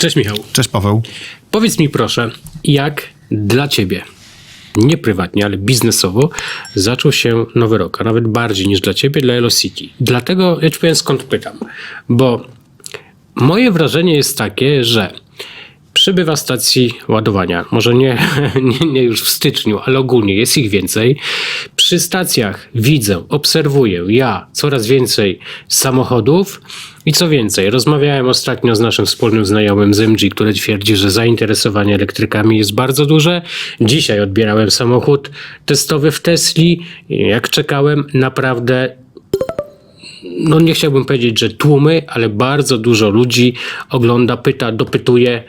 Cześć Michał. Cześć Paweł. Powiedz mi proszę, jak dla ciebie, nie prywatnie, ale biznesowo, zaczął się nowy rok, a nawet bardziej niż dla ciebie, dla Elocity. Dlatego ja ci powiem skąd pytam, bo moje wrażenie jest takie, że przybywa stacji ładowania. Może nie, nie, nie już w styczniu, ale ogólnie jest ich więcej. Przy stacjach widzę, obserwuję ja coraz więcej samochodów. I co więcej, rozmawiałem ostatnio z naszym wspólnym znajomym z MG, który twierdzi, że zainteresowanie elektrykami jest bardzo duże. Dzisiaj odbierałem samochód testowy w Tesli. Jak czekałem, naprawdę no nie chciałbym powiedzieć, że tłumy, ale bardzo dużo ludzi ogląda, pyta, dopytuje,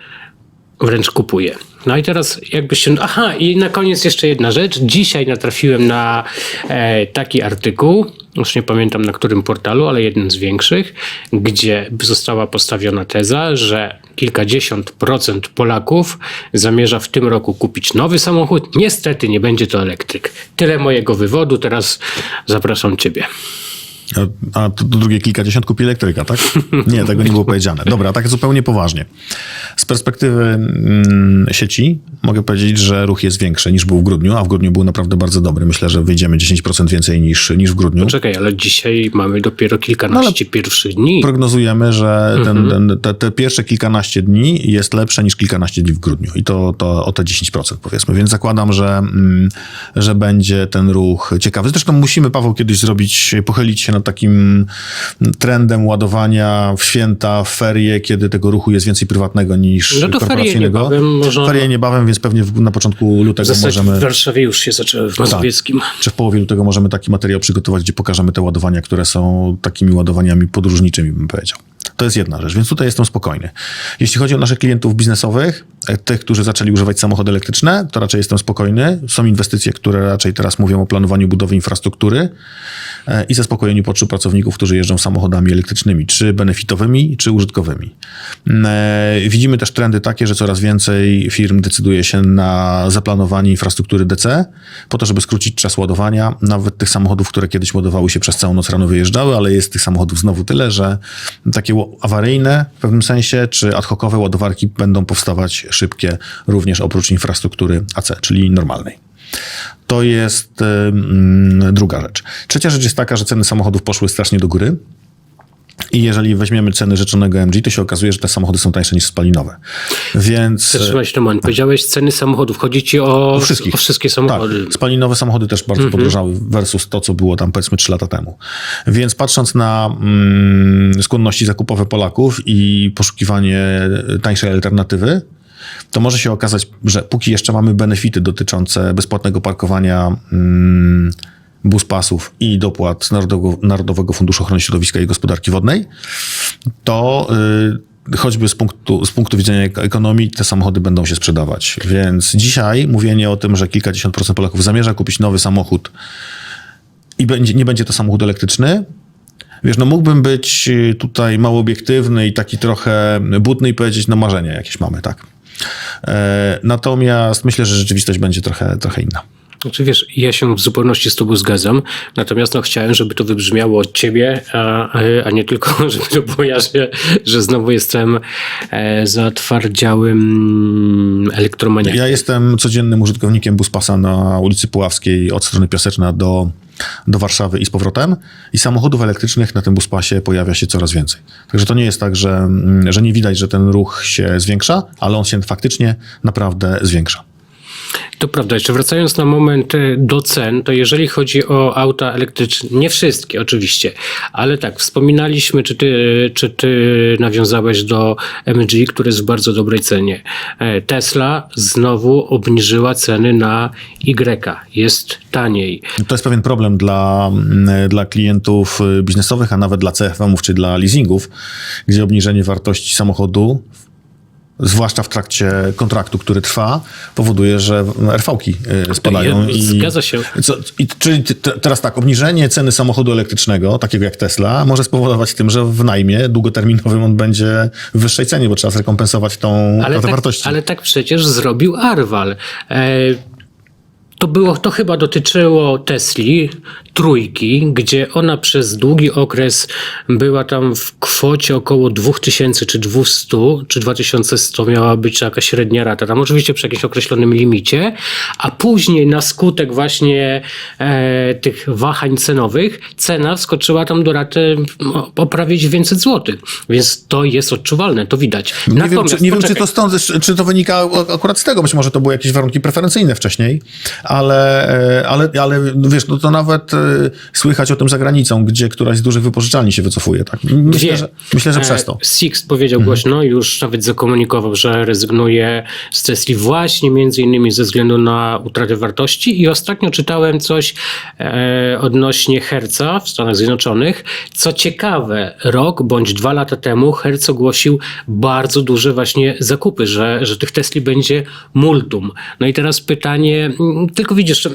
wręcz kupuje. No i teraz jakby się... Aha, i na koniec jeszcze jedna rzecz. Dzisiaj natrafiłem na e, taki artykuł, już nie pamiętam na którym portalu, ale jeden z większych, gdzie została postawiona teza, że kilkadziesiąt procent Polaków zamierza w tym roku kupić nowy samochód. Niestety nie będzie to elektryk. Tyle mojego wywodu. Teraz zapraszam Ciebie. A, a to drugie kilkadziesiąt kupi elektryka, tak? Nie, tego nie było powiedziane. Dobra, tak zupełnie poważnie. Z perspektywy mm, sieci mogę powiedzieć, że ruch jest większy niż był w grudniu, a w grudniu był naprawdę bardzo dobry. Myślę, że wyjdziemy 10% więcej niż, niż w grudniu. Czekaj, ale dzisiaj mamy dopiero kilkanaście pierwszych dni. Prognozujemy, że ten, ten, te, te pierwsze kilkanaście dni jest lepsze niż kilkanaście dni w grudniu. I to, to o te 10% powiedzmy. Więc zakładam, że, mm, że będzie ten ruch ciekawy. Zresztą musimy, Paweł, kiedyś zrobić, pochylić się nad takim trendem ładowania w święta, w ferie, kiedy tego ruchu jest więcej prywatnego niż No to ferie korporacyjnego. niebawem można- Ferie niebawem, więc pewnie w, na początku W lutego zasadzie możemy... w Warszawie już się zaczęły w Mazowieckim. Czy w połowie lutego możemy taki materiał przygotować, gdzie pokażemy te ładowania, które są takimi ładowaniami podróżniczymi, bym powiedział. To jest jedna rzecz, więc tutaj jestem spokojny. Jeśli chodzi o naszych klientów biznesowych, e, tych, którzy zaczęli używać samochody elektryczne, to raczej jestem spokojny. Są inwestycje, które raczej teraz mówią o planowaniu budowy infrastruktury e, i zaspokojeniu potrzeb pracowników, którzy jeżdżą samochodami elektrycznymi, czy benefitowymi, czy użytkowymi. E, Widzimy też trendy takie, że coraz więcej firm decyduje się na zaplanowanie infrastruktury DC, po to, żeby skrócić czas ładowania. Nawet tych samochodów, które kiedyś ładowały się przez całą noc rano wyjeżdżały, ale jest tych samochodów znowu tyle, że takie ło- awaryjne w pewnym sensie, czy ad hocowe ładowarki będą powstawać szybkie, również oprócz infrastruktury AC, czyli normalnej. To jest druga rzecz. Trzecia rzecz jest taka, że ceny samochodów poszły strasznie do góry. I jeżeli weźmiemy ceny rzeczonego MG, to się okazuje, że te samochody są tańsze niż spalinowe. Więc. Zatrzymaj się moment. Powiedziałeś ceny samochodów. Chodzi ci o, wszystkich. o wszystkie samochody. Tak, spalinowe samochody też bardzo podrożały versus to, co było tam powiedzmy 3 lata temu. Więc patrząc na mm, skłonności zakupowe Polaków i poszukiwanie tańszej alternatywy, to może się okazać, że póki jeszcze mamy benefity dotyczące bezpłatnego parkowania mm, buspasów i dopłat Narodowego, Narodowego Funduszu Ochrony Środowiska i Gospodarki Wodnej, to y, choćby z punktu, z punktu widzenia ek- ekonomii te samochody będą się sprzedawać. Więc dzisiaj mówienie o tym, że kilkadziesiąt procent Polaków zamierza kupić nowy samochód i będzie, nie będzie to samochód elektryczny, Wiesz, no mógłbym być y, tutaj mało obiektywny i taki trochę butny i powiedzieć, no marzenia jakieś mamy, tak. E, natomiast myślę, że rzeczywistość będzie trochę, trochę inna. Znaczy wiesz, ja się w zupełności z tobą zgadzam, natomiast no, chciałem, żeby to wybrzmiało od ciebie, a, a nie tylko, żeby to było ja, że, że znowu jestem e, zatwardziałym elektromaniakiem. Ja jestem codziennym użytkownikiem buspasa na ulicy Puławskiej od strony Piaseczna do, do Warszawy i z powrotem i samochodów elektrycznych na tym buspasie pojawia się coraz więcej. Także to nie jest tak, że, mm, że nie widać, że ten ruch się zwiększa, ale on się faktycznie naprawdę zwiększa. To prawda. Jeszcze wracając na moment e, do cen, to jeżeli chodzi o auta elektryczne, nie wszystkie oczywiście, ale tak, wspominaliśmy, czy ty, czy ty nawiązałeś do MG, który jest w bardzo dobrej cenie. E, Tesla znowu obniżyła ceny na Y. Jest taniej. To jest pewien problem dla, dla klientów biznesowych, a nawet dla CFM-ów czy dla leasingów, gdzie obniżenie wartości samochodu, zwłaszcza w trakcie kontraktu, który trwa, powoduje, że RV-ki y, spadają. I, zgadza się. Co, i, czyli te- teraz tak, obniżenie ceny samochodu elektrycznego, takiego jak Tesla, może spowodować tym, że w najmie długoterminowym on będzie w wyższej cenie, bo trzeba zrekompensować tą Ale tak, wartości. ale tak przecież zrobił Arwal. E, to było, to chyba dotyczyło Tesli, trójki, gdzie ona przez długi okres była tam w kwocie około 2000 czy 200, czy 2100 miała być jakaś średnia rata, tam oczywiście przy jakimś określonym limicie, a później na skutek właśnie e, tych wahań cenowych, cena wskoczyła tam do raty o, o prawie 900 zł, więc to jest odczuwalne, to widać. Nie, wiem, czy, nie wiem, czy to stąd, czy- czy to wynika akurat z tego, być może to były jakieś warunki preferencyjne wcześniej, ale, e, ale, ale no wiesz, no to nawet e, słychać o tym za granicą, gdzie któraś z dużych wypożyczalni się wycofuje. Tak? Myślę, że, myślę, że E, przez to. Sixt powiedział Mhm. głośno, już nawet zakomunikował, że rezygnuje z Tesli właśnie między innymi ze względu na utratę wartości i ostatnio czytałem coś e, odnośnie Herca w Stanach Zjednoczonych. Co ciekawe, rok bądź dwa lata temu Herc ogłosił bardzo duże właśnie zakupy, że, że tych Tesli będzie multum. No i teraz pytanie, tylko widzisz,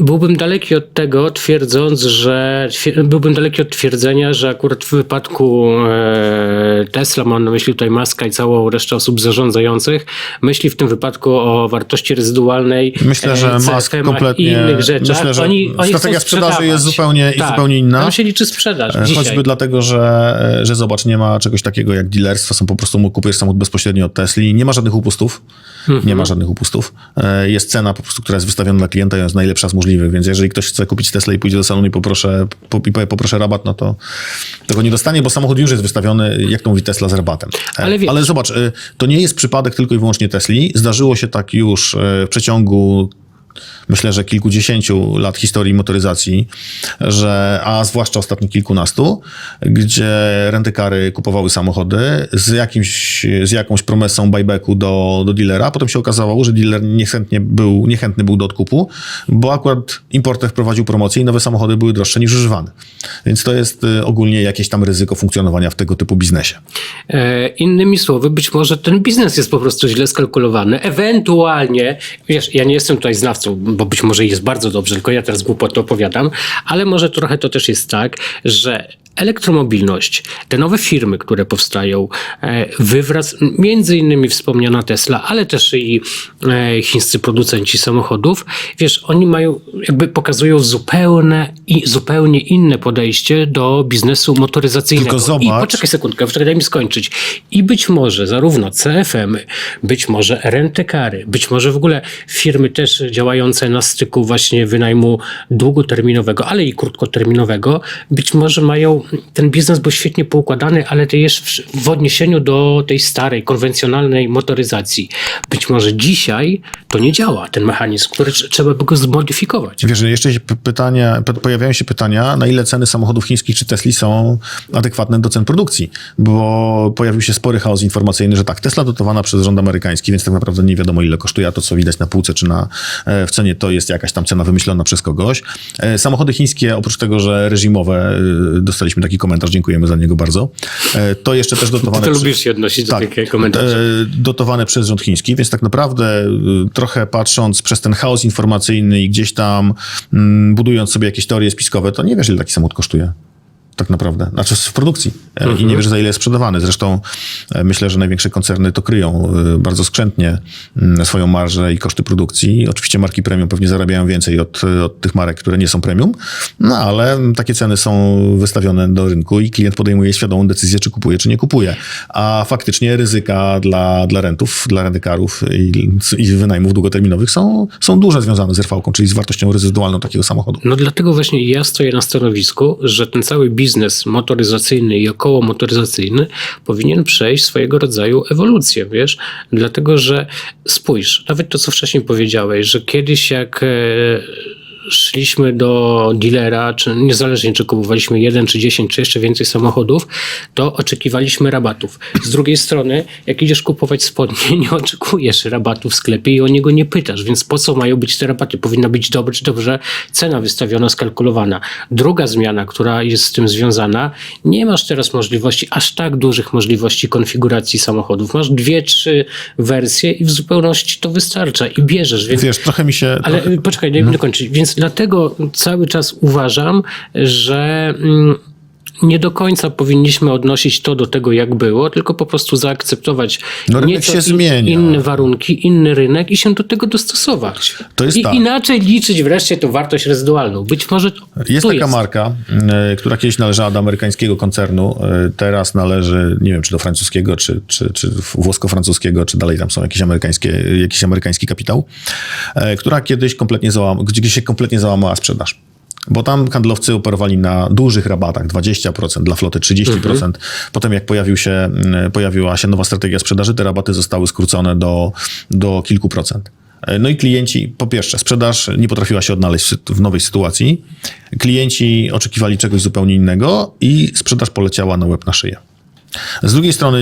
Byłbym daleki od tego, twierdząc, że byłbym daleki od twierdzenia, że akurat w wypadku e, Tesla, mam na myśli tutaj Maska i całą resztę osób zarządzających, myśli w tym wypadku o wartości rezydualnej. Myślę, że e, Musk kompletnie- i innych rzeczach. myślę, że oni, oni strategia sprzedaży sprzedawać. jest zupełnie- i tak, zupełnie inna. Tam się liczy sprzedaż. E, Dzisiaj. Choćby dlatego, że, że zobacz, nie ma czegoś takiego jak dealerstwo, są po prostu kupujesz samochód bezpośrednio od Tesli, nie ma żadnych upustów, nie ma żadnych upustów. E, Jest cena po prostu, która jest wystawiona dla klienta i jest najlepsza z możliwych, więc jeżeli ktoś chce kupić Tesla i pójdzie do salonu i poproszę, po, i poproszę rabat, no to tego nie dostanie, bo samochód już jest wystawiony, jak to mówi Tesla, z rabatem. E, Ale wiesz- Ale zobacz, e, to nie jest przypadek tylko i wyłącznie Tesli. Zdarzyło się tak już e, w przeciągu myślę, że kilkudziesięciu lat historii motoryzacji, że, a zwłaszcza ostatnich kilkunastu, gdzie rentykary kupowały samochody z, jakimś, z jakąś promesą buybacku do, do dealera, potem się okazało, że dealer niechętnie był, niechętny był do odkupu, bo akurat importer wprowadził promocję i nowe samochody były droższe niż używane. Więc to jest y, ogólnie jakieś tam ryzyko funkcjonowania w tego typu biznesie. E, Innymi słowy, być może ten biznes jest po prostu źle skalkulowany. Ewentualnie, wiesz, ja nie jestem tutaj znawcą, bo być może jest bardzo dobrze, tylko ja teraz głupotę opowiadam, ale może trochę to też jest tak, że elektromobilność, te nowe firmy, które powstają, e, wywrac, między innymi wspomniana Tesla, ale też i e, chińscy producenci samochodów, wiesz, oni mają, jakby pokazują zupełne i zupełnie inne podejście do biznesu motoryzacyjnego. Tylko zobacz- I poczekaj sekundkę, poczekaj, daj mi skończyć. I być może zarówno CFM-y, być może rentekary, być może w ogóle firmy też działające na styku właśnie wynajmu długoterminowego, ale i krótkoterminowego, być może mają, ten biznes był świetnie poukładany, ale to jest w, w odniesieniu do tej starej, konwencjonalnej motoryzacji. Być może dzisiaj to nie działa, ten mechanizm, który tr- trzeba by go zmodyfikować. Wiesz, jeszcze się pytania, pojawiają się pytania, na ile ceny samochodów chińskich czy Tesli są adekwatne do cen produkcji, bo pojawił się spory chaos informacyjny, że tak, Tesla dotowana przez rząd amerykański, więc tak naprawdę nie wiadomo ile kosztuje, a to co widać na półce czy na, e, w cenie to jest jakaś tam cena wymyślona przez kogoś. E, Samochody chińskie, oprócz tego, że reżimowe, e, dostaliśmy taki komentarz, dziękujemy za niego bardzo, e, to jeszcze też dotowane... Ty to lubisz się odnosić do tak, takich komentarzy. e, dotowane przez rząd chiński, więc tak naprawdę e, trochę patrząc przez ten chaos informacyjny i gdzieś tam mm, budując sobie jakieś teorie spiskowe, to nie wiesz, ile taki samochód kosztuje. Tak naprawdę. Znaczy w produkcji. E, I nie wiesz, za ile jest sprzedawany. Zresztą e, myślę, że największe koncerny to kryją e, bardzo skrzętnie mm, swoją marżę i koszty produkcji. Oczywiście marki premium pewnie zarabiają więcej od, od tych marek, które nie są premium, no ale takie ceny są wystawione do rynku i klient podejmuje świadomą decyzję, czy kupuje, czy nie kupuje. A faktycznie ryzyka dla, dla rentów, dla rentykarów i, i wynajmów długoterminowych są, są duże związane z rv czyli z wartością rezydualną takiego samochodu. No dlatego właśnie ja stoję na stanowisku, że ten cały biznes motoryzacyjny i około motoryzacyjny powinien przejść swojego rodzaju ewolucję, wiesz? Dlatego, że spójrz, nawet to, co wcześniej powiedziałeś, że kiedyś jak e, szliśmy do dealera, czy niezależnie czy kupowaliśmy jeden, czy dziesięć, czy jeszcze więcej samochodów, to oczekiwaliśmy rabatów. Z drugiej strony, jak idziesz kupować spodnie, nie oczekujesz rabatu w sklepie i o niego nie pytasz, więc po co mają być te rabaty? Powinna być dobrze, dobrze cena wystawiona, skalkulowana. Druga zmiana, która jest z tym związana, nie masz teraz możliwości, aż tak dużych możliwości konfiguracji samochodów. Masz dwie, trzy wersje i w zupełności to wystarcza i bierzesz, więc Wiesz, trochę mi się... ale y, poczekaj, daj mi dokończyć. Więc dlatego cały czas uważam, że mm, nie do końca powinniśmy odnosić to do tego, jak było, tylko po prostu zaakceptować No, nieco się in- zmienia. inne warunki, inny rynek i się do tego dostosować. To jest I tak. inaczej liczyć wreszcie tą wartość rezydualną. Być może Jest taka jest. marka, y, która kiedyś należała do amerykańskiego koncernu, y, teraz należy, nie wiem, czy do francuskiego, czy, czy, czy włosko-francuskiego, czy dalej tam są jakieś amerykańskie, jakiś amerykański kapitał, y, która kiedyś kompletnie załamała, gdzie się kompletnie załamała sprzedaż. Bo tam handlowcy operowali na dużych rabatach, 20%, dla floty 30%. Potem jak pojawił się, y, pojawiła się nowa strategia sprzedaży, te rabaty zostały skrócone do, do kilku procent. No i klienci, po pierwsze, sprzedaż nie potrafiła się odnaleźć w nowej sytuacji. Klienci oczekiwali czegoś zupełnie innego i sprzedaż poleciała na łeb na szyję. Z drugiej strony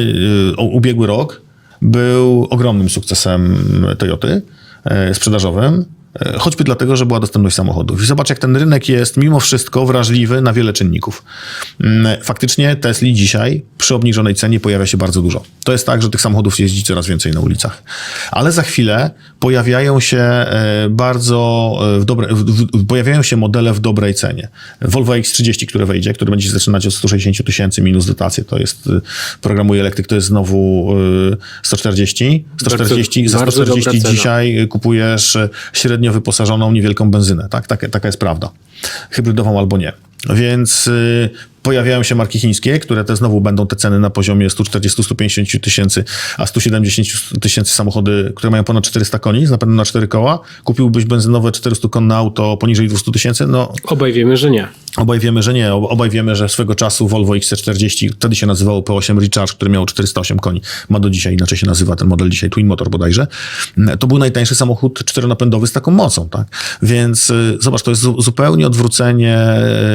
y, ubiegły rok był ogromnym sukcesem Toyoty e, sprzedażowym, e, choćby dlatego, że była dostępność samochodów. I zobacz, jak ten rynek jest mimo wszystko wrażliwy na wiele czynników. Mm, Faktycznie Tesli dzisiaj przy obniżonej cenie pojawia się bardzo dużo. To jest tak, że tych samochodów jeździ coraz więcej na ulicach. Ale za chwilę pojawiają się e, bardzo e, w dobre, w, pojawiają się modele w dobrej cenie. Volvo X30, które wejdzie, które będzie się zaczynać od 160 tysięcy minus dotacje, to jest e, programuje elektryk, to jest znowu e, 140. 140 za bardzo 140 dobra cena. dzisiaj kupujesz e, średnio wyposażoną niewielką benzynę. Tak? Taka, taka jest prawda. Hybrydową albo nie. Więc y, pojawiają się marki chińskie, które te znowu będą te ceny na poziomie 140-150 tysięcy, a 170 tysięcy samochody, które mają ponad 400 koni, z napędem na 4 koła. Kupiłbyś benzynowe 400-konne auto poniżej 200 tysięcy? No, Obaj wiemy, że nie. Obaj wiemy, że nie. Ob- Obaj wiemy, że swego czasu Volvo XC40, wtedy się nazywało P8 Recharge, który miał 408 koni. Ma do dzisiaj, inaczej się nazywa ten model dzisiaj, Twin Motor bodajże. To był najtańszy samochód czteronapędowy z taką mocą, tak? Więc y, zobacz, to jest zu- zupełnie odwrócenie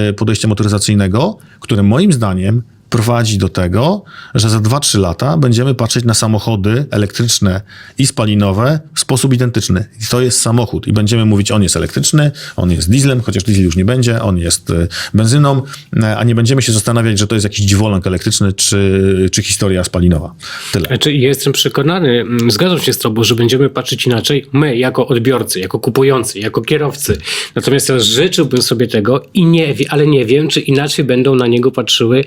y, podejścia motoryzacyjnego, które moim zdaniem prowadzi do tego, że za 2-3 lata będziemy patrzeć na samochody elektryczne i spalinowe w sposób identyczny. I to jest samochód i będziemy mówić, on jest elektryczny, on jest dieslem, chociaż diesel już nie będzie, on jest y, benzyną, y, a nie będziemy się zastanawiać, że to jest jakiś dziwoląg elektryczny czy, czy historia spalinowa. Tyle. Znaczy, jestem przekonany, mm, zgadzam się z Tobą, że będziemy patrzeć inaczej, my jako odbiorcy, jako kupujący, jako kierowcy. Natomiast ja życzyłbym sobie tego, i nie, ale nie wiem, czy inaczej będą na niego patrzyły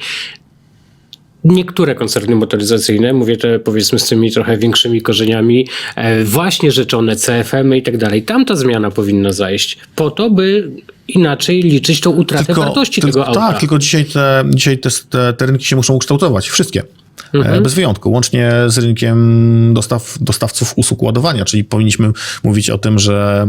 niektóre koncerny motoryzacyjne, mówię te powiedzmy z tymi trochę większymi korzeniami, e, właśnie rzeczone CFM i tak dalej. Tam ta zmiana powinna zajść po to, by inaczej liczyć tą utratę wartości tylko- tego auta. Tak, tylko dzisiaj, te, dzisiaj te, te, rynki się muszą ukształtować. Wszystkie. Mhm. E, Bez wyjątku, łącznie z rynkiem dostaw, dostawców usług ładowania, czyli powinniśmy mówić o tym, że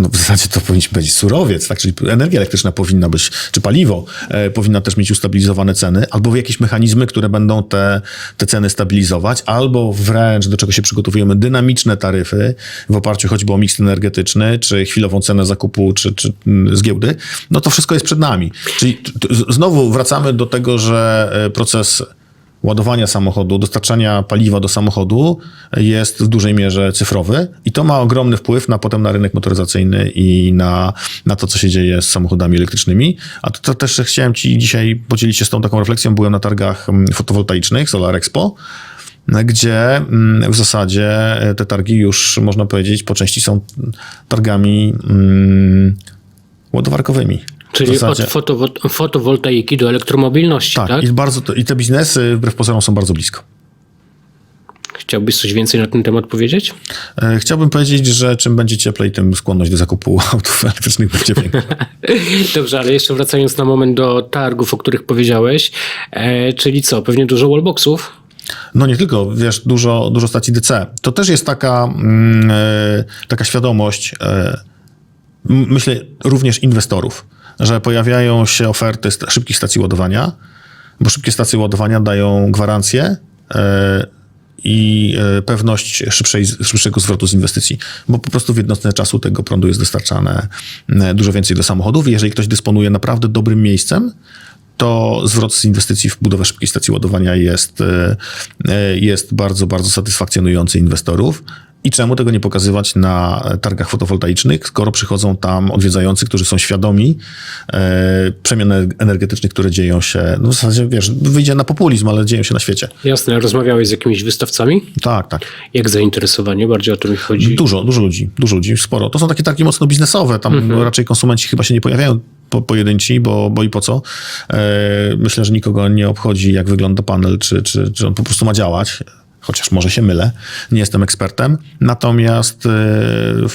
no w zasadzie to powinien być surowiec, tak? czyli energia elektryczna powinna być, czy paliwo e, powinna też mieć ustabilizowane ceny, albo jakieś mechanizmy, które będą te, te ceny stabilizować, albo wręcz, do czego się przygotowujemy, dynamiczne taryfy w oparciu choćby o miks energetyczny, czy chwilową cenę zakupu, czy, czy mm, z giełdy, no to wszystko jest przed nami. Czyli znowu wracamy do tego, że e, proces ładowania samochodu, dostarczania paliwa do samochodu jest w dużej mierze cyfrowy i to ma ogromny wpływ na potem na rynek motoryzacyjny i na, na to, co się dzieje z samochodami elektrycznymi. A to, to też chciałem Ci dzisiaj podzielić się z tą taką refleksją. Byłem na targach mm, fotowoltaicznych, Solar Expo, gdzie mm, w zasadzie e, te targi już, można powiedzieć, po części są targami mm, ładowarkowymi. Czyli zasadzie- od fotowo- fotowoltaiki do elektromobilności, tak? tak, I, bardzo, to- i te biznesy wbrew pozorom są bardzo blisko. Chciałbyś coś więcej na ten temat powiedzieć? E, Chciałbym powiedzieć, że czym będzie cieplej, tym skłonność do zakupu autów elektrycznych będzie większa. Dobrze, ale jeszcze wracając na moment do targów, o których powiedziałeś, e, czyli co, pewnie dużo wallboxów? No nie tylko, wiesz, dużo, dużo stacji DC. To też jest taka, e, taka świadomość, m- myślę, również inwestorów, że pojawiają się oferty szybkich stacji ładowania, bo szybkie stacje ładowania dają gwarancję e, i e, pewność szybszej, szybszego zwrotu z inwestycji, bo po prostu w jednostce czasu tego prądu jest dostarczane e, dużo więcej do samochodów i jeżeli ktoś dysponuje naprawdę dobrym miejscem, to zwrot z inwestycji w budowę szybkiej stacji ładowania jest, jest bardzo, bardzo satysfakcjonujący inwestorów. I czemu tego nie pokazywać na targach fotowoltaicznych, skoro przychodzą tam odwiedzający, którzy są świadomi e, przemian energetycznych, które dzieją się, no w zasadzie, wiesz, wyjdzie na populizm, ale dzieją się na świecie. Jasne, rozmawiałeś z jakimiś wystawcami? Tak, tak. Jak zainteresowanie? Bardziej o to mi chodzi. Dużo, dużo ludzi, dużo ludzi, sporo. To są takie targi mocno biznesowe, tam raczej konsumenci chyba się nie pojawiają po, pojedynci, bo, bo i po co. E, myślę, że nikogo nie obchodzi, jak wygląda panel, czy, czy, czy on po prostu ma działać. Chociaż może się mylę, nie jestem ekspertem. Natomiast, e,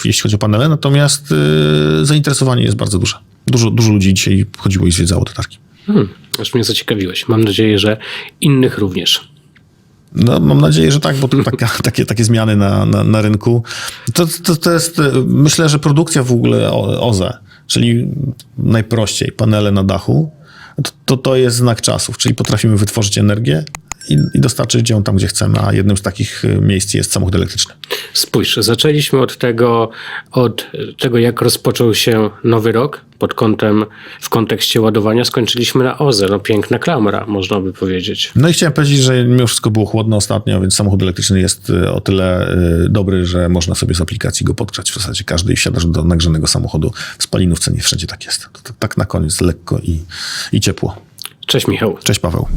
jeśli chodzi o panele, natomiast e, zainteresowanie jest bardzo duże. Dużo, dużo ludzi dzisiaj chodziło i zwiedzało te targi. Hmm, aż mnie zaciekawiłeś. Mam nadzieję, że innych również. No, mam nadzieję, że tak, bo to taka, takie, takie zmiany na, na, na rynku. To, to, to jest, e, myślę, że produkcja w ogóle OZE, czyli najprościej panele na dachu, to, to, to jest znak czasów, czyli potrafimy wytworzyć energię i, i dostarczyć ją tam, gdzie chcemy, a jednym z takich e, miejsc jest samochód elektryczny. Spójrz, zaczęliśmy od tego, od tego, jak rozpoczął się nowy rok pod kątem, w kontekście ładowania, skończyliśmy na OZE. No piękna klamra, można by powiedzieć. No i chciałem powiedzieć, że mimo wszystko było chłodno ostatnio, więc samochód elektryczny jest e, o tyle e, dobry, że można sobie z aplikacji go podgrzać w zasadzie każdy i wsiadasz do nagrzanego samochodu w spalinówce, nie wszędzie tak jest. To, tak na koniec lekko i, i ciepło. Cześć Michał. Cześć Paweł.